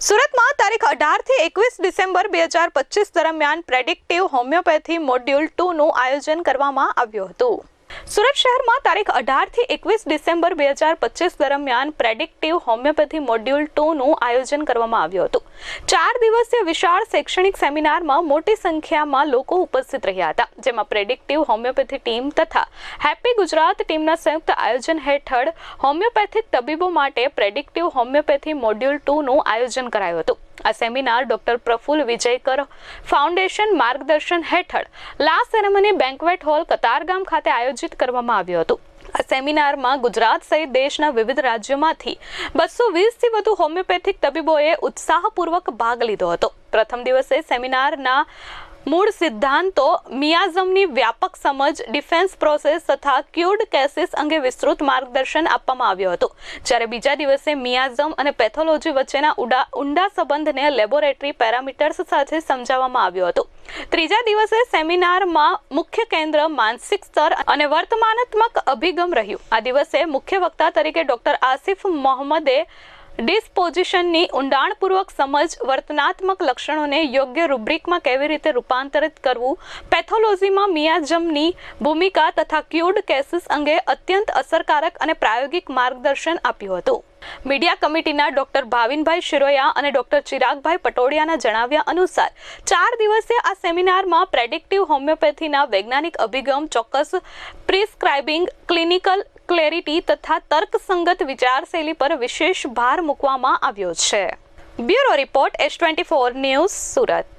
સુરતમાં તારીખ અઢારથી એકવીસ ડિસેમ્બર બે હજાર પચીસ દરમિયાન પ્રેડિક્ટિવ હોમિયોપેથી મોડ્યુલ ટુનું આયોજન કરવામાં આવ્યું હતું. સુરત શહેરમાં તારીખ અઢારથી એકવીસ ડિસેમ્બર બે હજાર પચીસ દરમિયાન પ્રેડિક્ટિવ હોમિયોપેથી મોડ્યુલ ટુનું આયોજન કરવામાં આવ્યું હતું. ચાર દિવસીય વિશાળ શૈક્ષણિક સેમિનારમાં મોટી સંખ્યામાં લોકો ઉપસ્થિત રહ્યા હતા, જેમાં પ્રેડિક્ટિવ હોમિયોપેથી ટીમ તથા હેપી ગુજરાત ટીમના સંયુક્ત આયોજન હેઠળ હોમિયોપેથિક તબીબો માટે પ્રેડિક્ટિવ હોમિયોપેથી મોડ્યુલ ટુનું આયોજન કરાયું હતું. આ seminar doctor Praful Vijaykar foundation માર્ગદર્શન હેઠળ last ceremony banquet hall Katargam ખાતે આયોજિત કરવામાં આવ્યું હતું. આ સેમિનારમાં ગુજરાત સહિત દેશના વિવિધ રાજ્યોમાંથી બસો વીસથી વધુ હોમિયોપેથિક તબીબોએ ઉત્સાહપૂર્વક ભાગ લીધો હતો. પ્રથમ દિવસે સેમિનારના મૂળ સિદ્ધાંતો મિયાઝમની વ્યાપક સમજ, ડિફેન્સ પ્રોસેસ તથા ક્યુર્ડ કેસીસ અંગે વિસ્તૃત માર્ગદર્શન આપવામાં આવ્યું હતું. જ્યારે બીજા દિવસે મિયાઝમ અને પેથોલોજી વચ્ચેના ઊંડા સંબંધને લેબોરેટરી પેરામીટર્સ સાથે સમજાવવામાં આવ્યું હતું. ત્રીજા દિવસે સેમિનારમાં મુખ્ય કેન્દ્ર માનસિક સ્તર અને વર્તમાનાત્મક અભિગમ રહ્યું. આ દિવસે મુખ્ય વક્તા તરીકે ડોક્ટર આસિફ મોહમ્મદે ડિસ્પોઝિશનની ઊંડાણપૂર્વક સમજ વર્તનાત્મક લક્ષણોને યોગ્ય રૂબ્રિકમાં કેવી રીતે રૂપાંતરિત કરવું, પેથોલોજીમાં મિયાજમની ભૂમિકા તથા ક્યુડ કેસીસ અંગે અત્યંત અસરકારક અને પ્રાયોગિક માર્ગદર્શન આપ્યું હતું. મીડિયા કમિટીના ડોક્ટર ભાવિનભાઈ શિરોયા અને ડોક્ટર ચિરાગભાઈ પટોડિયાના જણાવ્યા અનુસાર, ચાર દિવસીય આ સેમિનારમાં પ્રેડિક્ટિવ હોમિયોપેથીના વૈજ્ઞાનિક અભિગમ ચોક્કસ પ્રિસ્ક્રાઇબિંગ, ક્લિનિકલ ક્લેરિટી તથા તર્કસંગત વિચારશૈલી પર વિશેષ ભાર મૂકવામાં આવ્યો છે. Bureau report S twenty four news Surat.